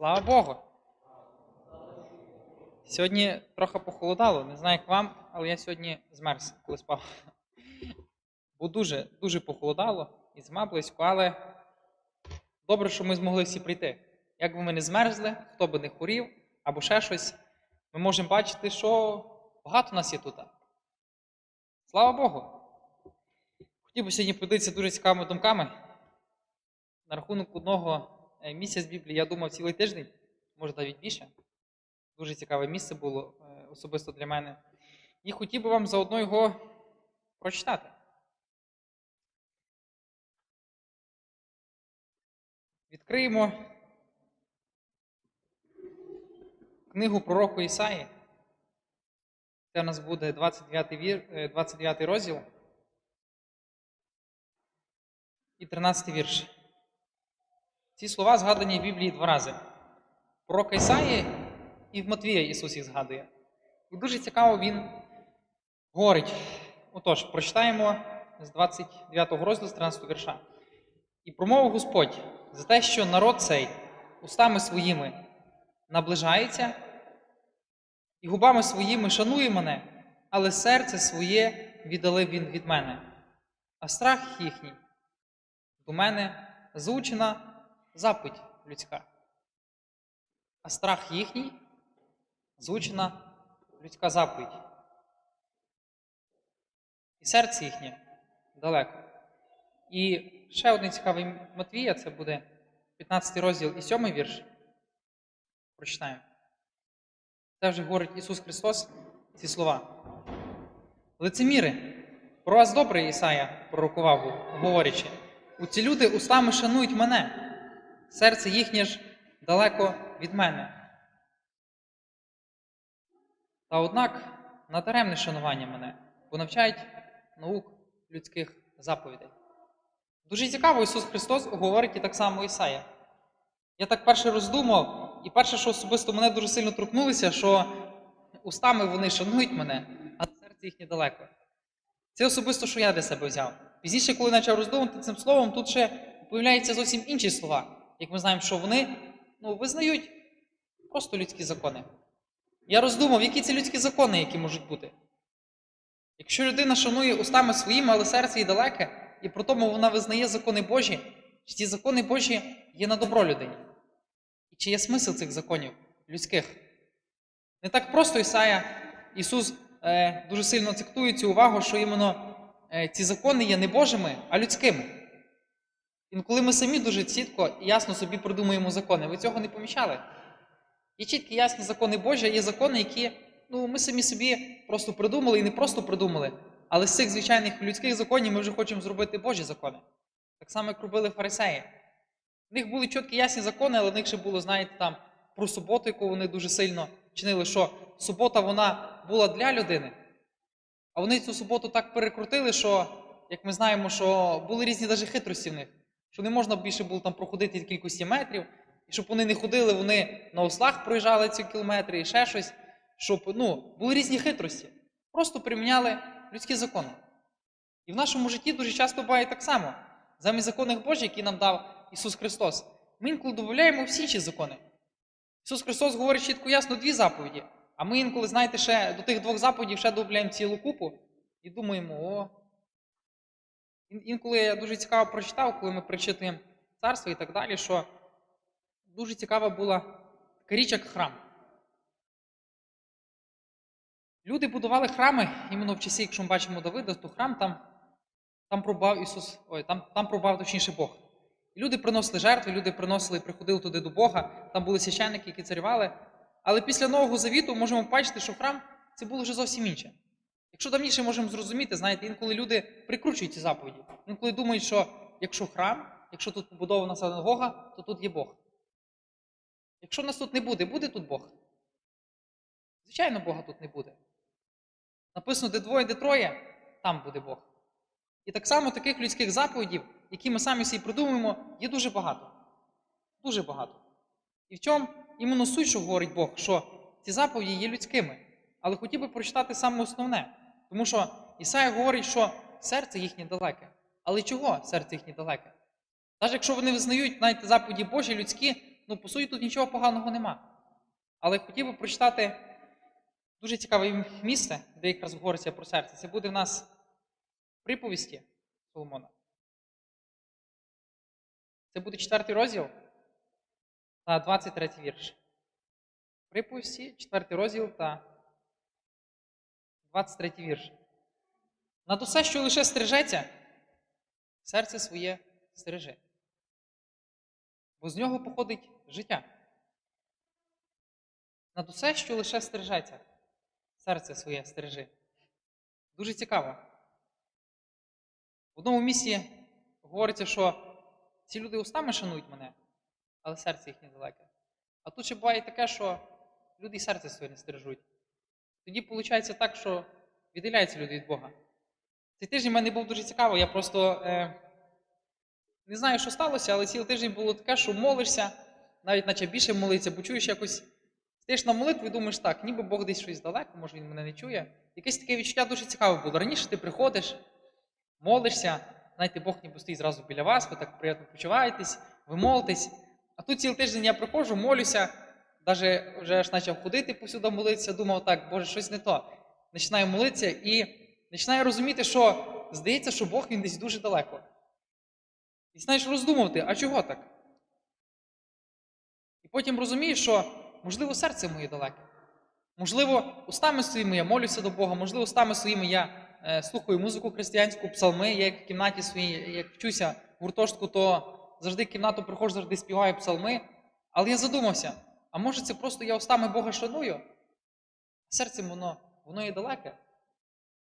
Слава Богу. Сьогодні трохи похолодало. Не знаю, як вам, але я сьогодні змерз, коли спав. Бо дуже, дуже похолодало і зима близько, але добре, що ми змогли всі прийти. Як би ми не змерзли, хто би не хворів або ще щось, ми можемо бачити, що багато нас є тут. Слава Богу! Хотів би сьогодні поділитися дуже цікавими думками. На рахунок одного е, місця Біблії я думав цілий тиждень, може навіть більше. Дуже цікаве місце було е, особисто для мене. І хотів би вам заодно його прочитати. Відкриємо книгу пророку Ісаї. Це у нас буде 29 вір, е, 29 розділ і 13 вірш. Ці слова згадані в Біблії два рази. Пророка Ісаї і в Матвія Ісус їх згадує. І дуже цікаво він говорить. Отож, прочитаємо з 29 розділу, з 13 вірша. І промовив Господь за те, що народ цей устами своїми наближається, і губами своїми шанує мене, але серце своє віддалив він від мене, а страх їхній до мене заучена заповідь людська. А страх їхній звучена людська заповідь. І серце їхнє далеко. І ще один цікавий Матвія, це буде 15 розділ і 7 вірш. Прочитаємо. Це вже говорить Ісус Христос ці слова. Лицеміри, про вас добре Ісая пророкував, говорячи. У ці люди устами шанують мене, серце їхнє ж далеко від мене. Та однак надаремне шанування мене, бо навчають наук людських заповідей. Дуже цікаво, Ісус Христос говорить і так само Ісая. Я так перше роздумав, і перше, що особисто мене дуже сильно торкнулося, що устами вони шанують мене, а серце їхнє далеко. Це особисто, що я для себе взяв. Пізніше, коли почав роздумувати цим словом, тут ще появляються зовсім інші слова. Як ми знаємо, що вони ну, визнають просто людські закони. Я роздумав, які це людські закони, які можуть бути. Якщо людина шанує устами своїми, але серце їй далеке, і при тому вона визнає закони Божі, чи ці закони Божі є на добро людині? І чи є смисл цих законів людських? Не так просто Ісая, Ісус е, дуже сильно акцентує цю увагу, що іменно е, ці закони є не Божими, а людськими. Інколи ми самі дуже чітко і ясно собі придумуємо закони, ви цього не помічали? Є чіткі ясні закони Божі, є закони, які ну, ми самі собі просто придумали і не просто придумали, але з цих звичайних людських законів ми вже хочемо зробити Божі закони. Так само, як робили фарисеї. В них були чіткі ясні закони, але в них ще було, знаєте, там про суботу, яку вони дуже сильно чинили, що субота вона була для людини. А вони цю суботу так перекрутили, що, як ми знаємо, що були різні навіть хитрості в них, що не можна більше було там проходити кількості метрів, і щоб вони не ходили, вони на ослах проїжджали ці кілометри і ще щось, щоб ну, були різні хитрості. Просто приміняли людські закони. І в нашому житті дуже часто буває так само. Замість законів Божих, які нам дав Ісус Христос, ми інколи додаємо всі інші закони. Ісус Христос говорить чітко ясно дві заповіді. А ми інколи, знаєте, ще до тих двох заповідей ще додаємо цілу купу і думаємо, о. Ін- Інколи я дуже цікаво прочитав, коли ми прочитуємо царство і так далі, що дуже цікава була така річ, як храм. Люди будували храми іменно в часі, якщо ми бачимо Давида, то храм там, там пробував Ісус, ой, там, там пробував точніше Бог. І люди приносили жертви, люди приносили і приходили туди до Бога, там були священники, які царювали. Але після Нового Завіту можемо бачити, що храм це було вже зовсім інше. Якщо давніше можемо зрозуміти, знаєте, інколи люди прикручують ці заповіді. Інколи думають, що якщо храм, якщо тут побудована синагога, то тут є Бог. Якщо нас тут не буде, буде тут Бог? Звичайно, Бога тут не буде. Написано, де двоє, де троє, там буде Бог. І так само таких людських заповідів, які ми самі собі придумуємо, є дуже багато. Дуже багато. І в чому іменно суть, що говорить Бог, що ці заповіді є людськими. Але хотів би прочитати саме основне. Тому що Ісая говорить, що серце їхнє далеке. Але чого серце їхнє далеке? Навіть якщо вони визнають навіть заповіді Божі людські, ну, по суті, тут нічого поганого нема. Але хотів би прочитати дуже цікаве місце, де якраз говориться про серце. Це буде в нас приповісті Соломона. Це буде четвертий розділ та 23 вірш. Приповісті, четвертий розділ та 23 вірш. Над усе, що лише стережеться, серце своє стережи. Бо з нього походить життя. Над усе, що лише стережеться, серце своє стережи. Дуже цікаво. В одному місці говориться, що ці люди устами шанують мене, але серце їхнє далеке. А тут ще буває таке, що люди і серце своє не стережуть. Тоді виходить так, що віддаляються люди від Бога. Цей тиждень в мене був дуже цікаво. Я просто е, не знаю, що сталося, але цілий тиждень було таке, що молишся, навіть наче більше молиться, бо чуєш якось. Стаєш на молитву і думаєш так, ніби Бог десь щось далеко, може він мене не чує. Якесь таке відчуття дуже цікаве було. Раніше ти приходиш, молишся, знаєте, Бог ніби стоїть зразу біля вас, ви так приємно почуваєтесь, ви молитесь. А тут цілий тиждень я приходжу, молюся, навіть вже аж почав ходити повсюди молитися, думав, так, Боже, щось не то. Починаю молитися і починаю розуміти, що здається, що Бог він десь дуже далеко. І знаєш роздумувати, а чого так? І потім розумієш, що, можливо, серце моє далеке. Можливо, устами своїми я молюся до Бога, можливо, устами своїми я е, слухаю музику християнську, псалми, я як в кімнаті своїй, як вчуся в гуртожитку, то завжди кімнату приходжу, завжди співаю псалми. Але я задумався, а може це просто я устами Бога шаную, серцем воно, воно є далеке.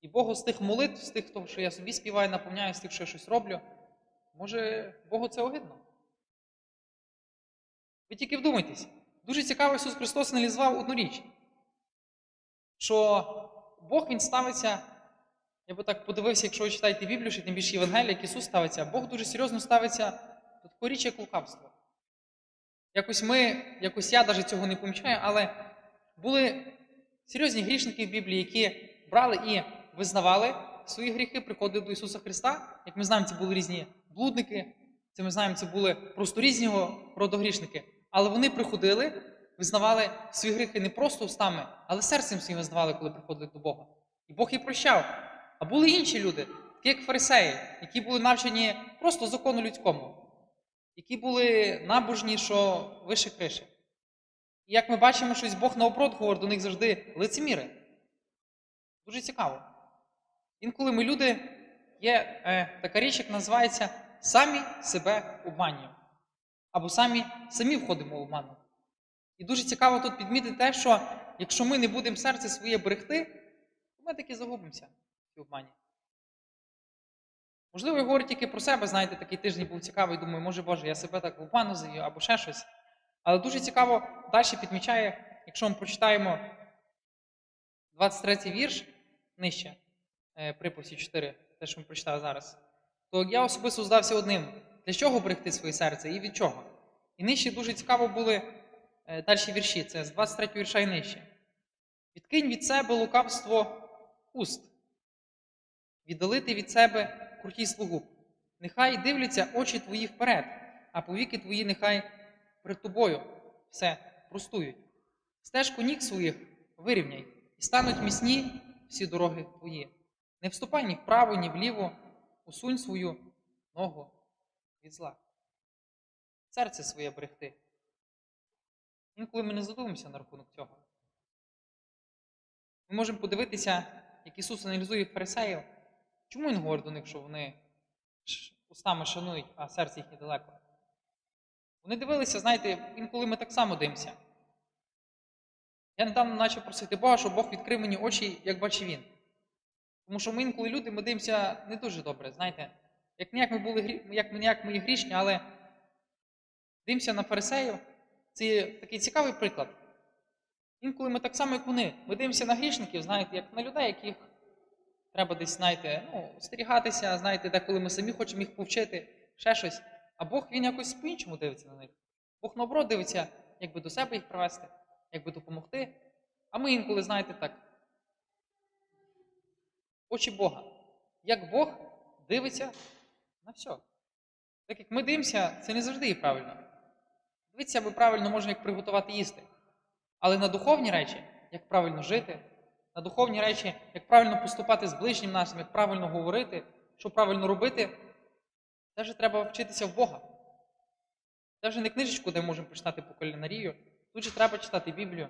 І Богу з тих молитв, з тих що я собі співаю, наповняю, з тих, що я щось роблю, може, Богу це огидно. Ви тільки вдумайтесь. Дуже цікаво, Ісус Христос аналізував одну річ, що Бог Він ставиться, я би так подивився, якщо ви читаєте Біблію, що тим більше Євангелія, як Ісус ставиться, Бог дуже серйозно ставиться до такої річі, як лукавство. Якось ми, якось я навіть цього не помічаю, але були серйозні грішники в Біблії, які брали і визнавали свої гріхи, приходили до Ісуса Христа. Як ми знаємо, це були різні блудники, це ми знаємо, це були просто різного роду грішники. Але вони приходили, визнавали свої гріхи не просто устами, але серцем своїм визнавали, коли приходили до Бога. І Бог їх прощав. А були інші люди, такі як фарисеї, які були навчені просто закону людському, які були набожні, що вище криші. І як ми бачимо, щось Бог наоборот говорить до них завжди лицеміри. Дуже цікаво. Інколи ми люди, є е, така річ, як називається самі себе обманюємо. Або самі самі входимо в обману. І дуже цікаво тут підмітити те, що якщо ми не будемо серце своє берегти, то ми таки загубимося в обмані. Можливо, я говорю тільки про себе, знаєте, такий тиждень був цікавий, думаю, може Боже, я себе так в обману завів або ще щось. Але дуже цікаво далі підмічає, якщо ми прочитаємо 23 вірш нижче, е, 4, те, що ми прочитали зараз, то я особисто здався одним. Для чого берегти своє серце і від чого? І нижче дуже цікаво були е, далі вірші, це з 23 вірша і нижче. Відкинь від себе лукавство уст, віддалити від себе круті слугу. Нехай дивляться очі твої вперед, а повіки твої нехай перед тобою все простують. Стежку ніг своїх вирівняй, і стануть міцні всі дороги твої. Не вступай ні вправо, ні вліво, усунь свою ногу від зла. Серце своє берегти. Інколи ми не задумуємося на рахунок цього. Ми можемо подивитися, як Ісус аналізує фарисеїв. Чому Він говорить до них, що вони устами шанують, а серце їхнє далеко? Вони дивилися, знаєте, інколи ми так само дивимося. Я недавно почав просити Бога, щоб Бог відкрив мені очі, як бачив він. Тому що ми інколи люди ми дивимося не дуже добре, знаєте. Як ніяк ми були як, ніяк ми є грішні, але дивимося на фарисеїв. Це такий цікавий приклад. Інколи ми так само, як вони. Ми дивимося на грішників, знаєте, як на людей, яких треба десь, знаєте, ну, остерігатися, знаєте, деколи ми самі хочемо їх повчити, ще щось. А Бог він якось по-іншому дивиться на них. Бог наоборот дивиться, як би до себе їх привести, як би допомогти. А ми інколи, знаєте, так. Очі Бога. Як Бог дивиться на все. Так як ми дивимося, це не завжди є правильно. Дивитися ми правильно можемо, як приготувати їсти. Але на духовні речі, як правильно жити, на духовні речі, як правильно поступати з ближнім нашим, як правильно говорити, що правильно робити, це вже треба вчитися в Бога. Це вже не книжечку, де можемо почитати по кулінарію. Тут же треба читати Біблію.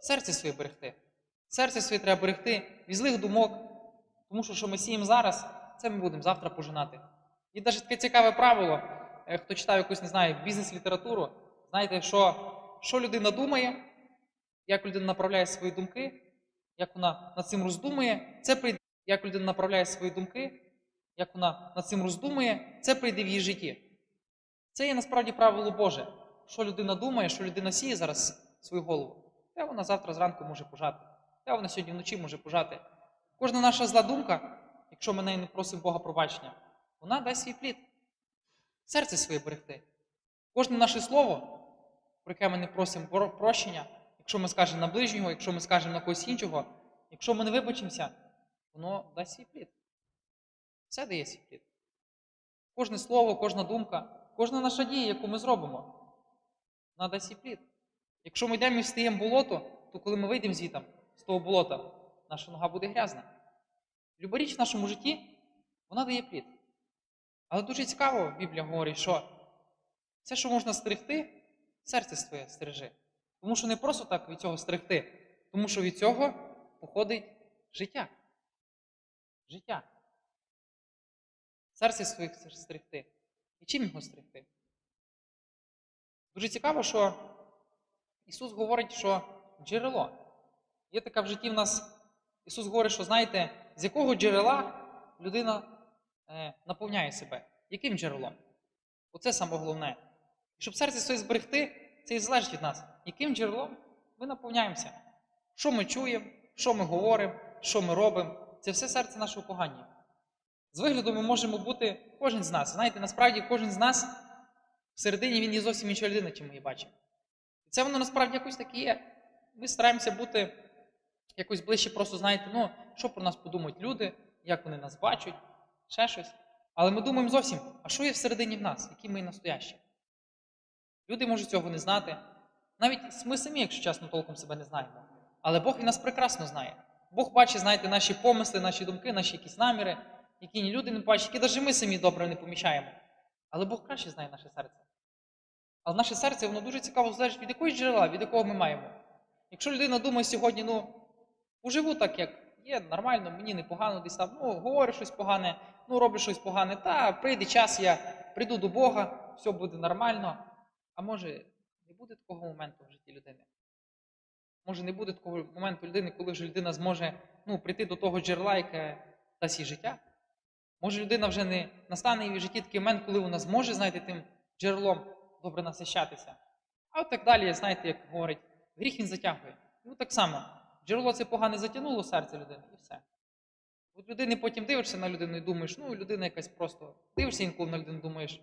Серце своє берегти. Серце своє треба берегти від злих думок. Тому що що ми сіємо зараз, це ми будемо завтра пожинати. І навіть таке цікаве правило, е, хто читав якусь, не знаю, бізнес-літературу, знаєте, що, що людина думає, як людина направляє свої думки, як вона над цим роздумує, це прийде, як людина направляє свої думки, як вона над цим роздумує, це прийде в її житті. Це є насправді правило Боже. Що людина думає, що людина сіє зараз свою голову, те вона завтра зранку може пожати, те вона сьогодні вночі може пожати. Кожна наша зла думка, якщо ми не просимо Бога пробачення, вона дасть свій плід. Серце своє берегти. Кожне наше слово, про яке ми не просимо прощення, якщо ми скажемо на ближнього, якщо ми скажемо на когось іншого, якщо ми не вибачимося, воно дасть свій плід. Все дає свій плід. Кожне слово, кожна думка, кожна наша дія, яку ми зробимо, вона дасть свій плід. Якщо ми йдемо і встаємо болото, то коли ми вийдемо звітом з того болота, наша нога буде грязна. Люба річ в нашому житті, вона дає плід. Але дуже цікаво, Біблія говорить, що все, що можна стерегти, серце своє стережи. Тому що не просто так від цього стерегти, тому що від цього походить життя. Життя. Серце своїх стерегти. І чим його стерегти? Дуже цікаво, що Ісус говорить, що джерело. Є така в житті в нас. Ісус говорить, що знаєте, з якого джерела людина е, наповняє себе? Яким джерелом? Оце саме головне. І щоб серце своє зберегти, це і залежить від нас. Яким джерелом ми наповняємося? Що ми чуємо, що ми говоримо, що ми робимо? Це все серце нашого погання. З вигляду ми можемо бути кожен з нас. Знаєте, насправді кожен з нас всередині він є зовсім інша людина, чим ми її бачимо. І це воно насправді якось таке є. Ми стараємося бути якось ближче, просто знаєте, ну, що про нас подумають люди, як вони нас бачать, ще щось. Але ми думаємо зовсім, а що є всередині в нас, які ми настоящі? Люди можуть цього не знати. Навіть ми самі, якщо чесно, толком себе не знаємо. Але Бог і нас прекрасно знає. Бог бачить, знаєте, наші помисли, наші думки, наші якісь наміри, які люди не бачать, які навіть ми самі добре не помічаємо. Але Бог краще знає наше серце. Але наше серце, воно дуже цікаво залежить від якогось джерела, від якого ми маємо. Якщо людина думає сьогодні, ну, поживу так, як є, нормально, мені непогано десь там, ну, говорю щось погане, ну, роблю щось погане, та прийде час, я прийду до Бога, все буде нормально. А може, не буде такого моменту в житті людини? Може, не буде такого моменту людини, коли вже людина зможе ну, прийти до того джерела, яке дасть їй життя? Може, людина вже не настане її в житті такий момент, коли вона зможе, знаєте, тим джерелом добре насищатися. А от так далі, знаєте, як говорить, гріх він затягує. Ну так само, джерело це погане затягнуло серце людини, і все. От людини потім дивишся на людину і думаєш, ну, людина якась просто. Дивишся інколи на людину, думаєш,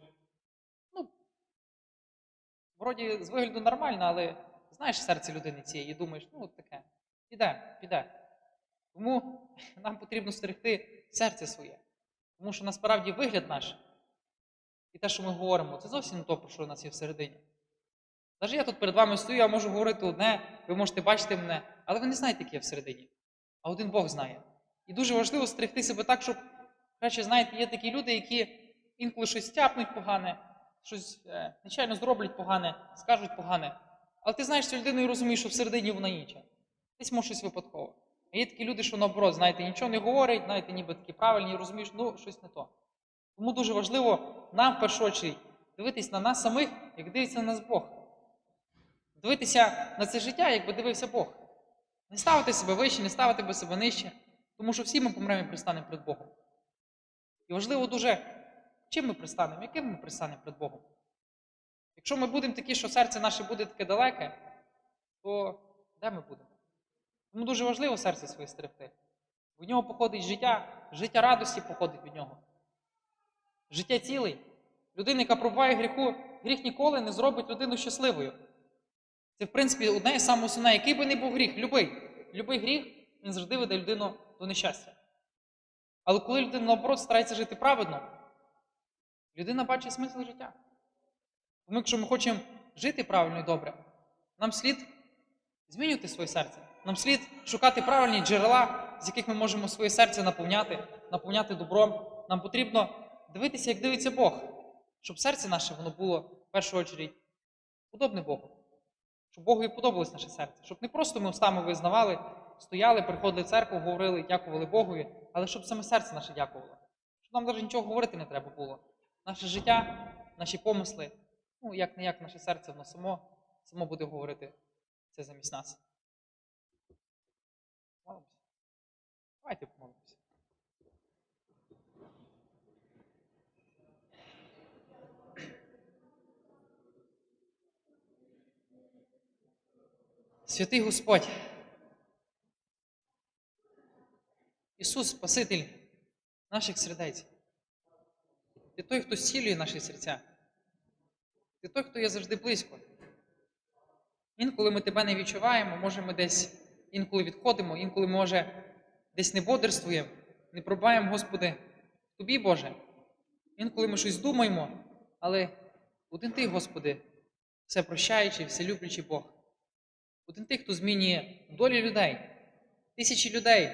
вроді з вигляду нормально, але знаєш серце людини цієї і думаєш, ну, от таке, піде, піде. Тому нам потрібно стерегти серце своє. Тому що насправді вигляд наш і те, що ми говоримо, це зовсім не то, про що у нас є всередині. Навіть я тут перед вами стою, я можу говорити одне, ви можете бачити мене, але ви не знаєте, яке я всередині. А один Бог знає. І дуже важливо стерегти себе так, щоб, краще, знаєте, є такі люди, які інколи щось тяпнуть погане, щось е, нечайно зроблять погане, скажуть погане. Але ти знаєш цю людину і розумієш, що всередині вона інша. Десь може щось випадково. А є такі люди, що наоборот, знаєте, нічого не говорять, знаєте, ніби такі правильні, розумієш, ну, щось не то. Тому дуже важливо нам, в першу чергу, дивитись на нас самих, як дивиться на нас Бог. Дивитися на це життя, як би дивився Бог. Не ставити себе вище, не ставити себе нижче, тому що всі ми помремо і пристанемо перед Богом. І важливо дуже, чим ми пристанемо, яким ми пристанемо перед Богом. Якщо ми будемо такі, що серце наше буде таке далеке, то де ми будемо? Тому дуже важливо серце своє стерегти. Від нього походить життя, життя радості походить від нього. Життя цілий. Людина, яка пробуває гріху, гріх ніколи не зробить людину щасливою. Це, в принципі, одне і саме основне, який би не був гріх, любий. Любий гріх, він завжди веде людину до нещастя. Але коли людина, наоборот, старається жити праведно, людина бачить смисл життя. Тому якщо ми хочемо жити правильно і добре, нам слід змінювати своє серце. Нам слід шукати правильні джерела, з яких ми можемо своє серце наповняти, наповняти добром. Нам потрібно дивитися, як дивиться Бог, щоб серце наше воно було в першу чергу подобне Богу. Щоб Богу і подобалось наше серце. Щоб не просто ми устами визнавали, стояли, приходили в церкву, говорили, дякували Богові, але щоб саме серце наше дякувало. Щоб нам навіть нічого говорити не треба було. Наше життя, наші помисли, ну як не як наше серце, воно само, само буде говорити це замість нас. Молимося. Давайте помолимося. Святий Господь, Ісус, Спаситель наших сердець. Ти той, хто зцілює наші серця. Ти той, хто є завжди близько. Інколи ми тебе не відчуваємо, може ми десь інколи відходимо, інколи, може, десь не бодрствуємо, не пробаємо, Господи, Тобі, Боже. Інколи ми щось думаємо, але один Ти, Господи, все прощаючий, все люблячий Бог. Один Ти, хто змінює долі людей, тисячі людей,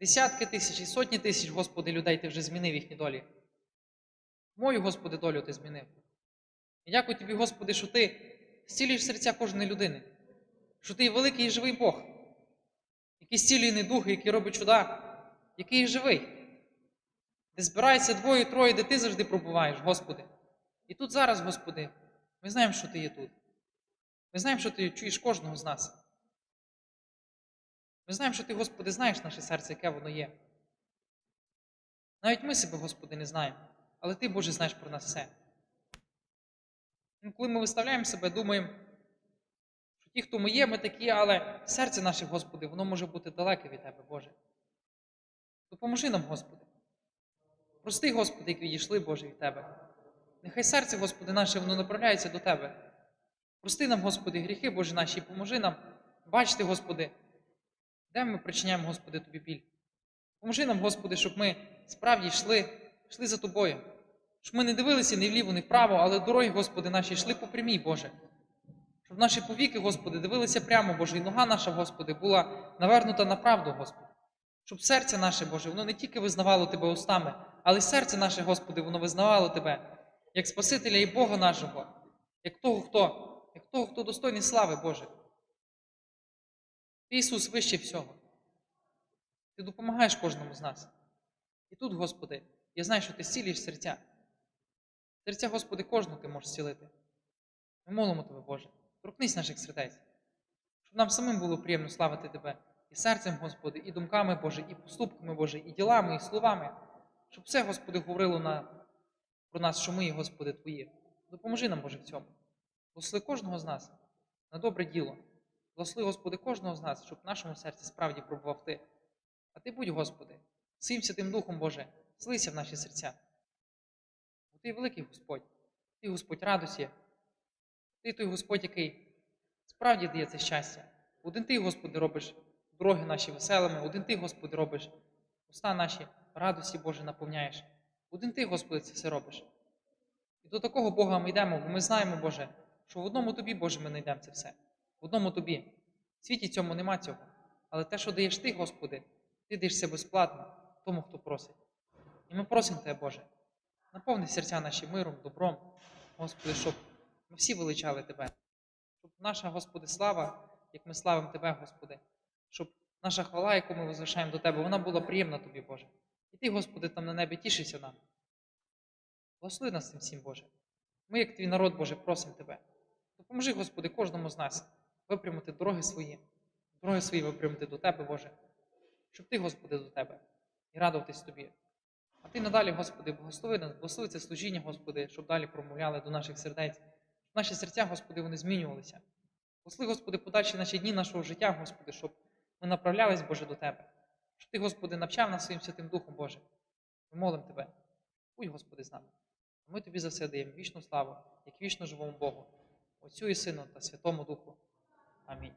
десятки тисяч і сотні тисяч, Господи, людей Ти вже змінив їхні долі. Мою, Господи, долю Ти змінив. І дякую Тобі, Господи, що Ти зцілюєш серця кожної людини, що Ти великий і живий Бог, який зцілює недуги, який робить чуда, який живий, де збирається двоє, троє, де Ти завжди пробуваєш, Господи. І тут зараз, Господи, ми знаємо, що Ти є тут. Ми знаємо, що Ти чуєш кожного з нас. Ми знаємо, що Ти, Господи, знаєш наше серце, яке воно є. Навіть ми себе, Господи, не знаємо, але Ти, Боже, знаєш про нас все. Коли ми виставляємо себе, думаємо, що ті, хто ми є, ми такі, але серце наше, Господи, воно може бути далеке від Тебе, Боже. Допоможи нам, Господи. Прости, Господи, як відійшли, Боже, від Тебе. Нехай серце, Господи, наше, воно направляється до Тебе. Прости нам, Господи, гріхи, Боже наші, поможи нам бачити, Господи, де ми причиняємо, Господи, Тобі біль. Поможи нам, Господи, щоб ми справді йшли, йшли за Тобою. Щоб ми не дивилися ні вліво, ні вправо, але дороги, Господи, наші йшли по прямій, Боже. Щоб наші повіки, Господи, дивилися прямо, Боже, і нога наша, Господи, була навернута на правду, Господи. Щоб серце наше, Боже, воно не тільки визнавало Тебе устами, але й серце наше, Господи, воно визнавало Тебе як Спасителя і Бога нашого, як того, хто, як того, хто достойний слави, Боже. Ти, Ісус, вище всього. Ти допомагаєш кожному з нас. І тут, Господи, я знаю, що Ти зцілюєш серця. Серця, Господи, кожного Ти можеш зцілити. Ми молимо Тебе, Боже, торкнись наших сердець, щоб нам самим було приємно славити Тебе і серцем, Господи, і думками, Боже, і поступками, Боже, і ділами, і словами, щоб все, Господи, говорило на, про нас, що ми, Господи, Твої. Допоможи нам, Боже, в цьому. Благослови кожного з нас на добре діло. Благослови, Господи, кожного з нас, щоб в нашому серці справді пробував Ти. А Ти будь, Господи, своїм Святим Духом, Боже, злися в наші серця. Бо Ти великий Господь, Ти Господь радості, Ти той Господь, який справді дає це щастя. Один Ти, Господи, робиш дороги наші веселими, один Ти, Господи, робиш уста наші радості, Боже, наповняєш. Один Ти, Господи, це все робиш. І до такого Бога ми йдемо, бо ми знаємо, Боже, що в одному Тобі, Боже, ми знайдемо це все. В одному Тобі. В світі цьому нема цього. Але те, що даєш Ти, Господи, Ти даєшся безплатно тому, хто просить. І ми просимо Тебе, Боже, наповни серця наші миром, добром, Господи, щоб ми всі величали Тебе. Щоб наша, Господи, слава, як ми славимо Тебе, Господи, щоб наша хвала, яку ми возвишаємо до Тебе, вона була приємна Тобі, Боже. І Ти, Господи, там на небі тішися нам. Благослови нас цим всім, Боже. Ми, як твій народ, Боже, просимо Тебе. Допоможи, Господи, кожному з нас випрямити дороги свої, дороги свої випрямити до Тебе, Боже, щоб Ти, Господи, до Тебе і радуватись Тобі. А Ти надалі, Господи, благослови нас, благослови це служіння, Господи, щоб далі промовляли до наших сердець, наші серця, Господи, вони змінювалися. Благослови, Господи, подальші наші дні нашого життя, Господи, щоб ми направлялись, Боже, до Тебе. Щоб Ти, Господи, навчав нас своїм Святим Духом, Боже. Ми молимо Тебе. Будь, Господи, з нами. А ми Тобі за все даємо вічну славу, як вічно живому Богу, Отцю і Сину та Святому Духу. Амінь.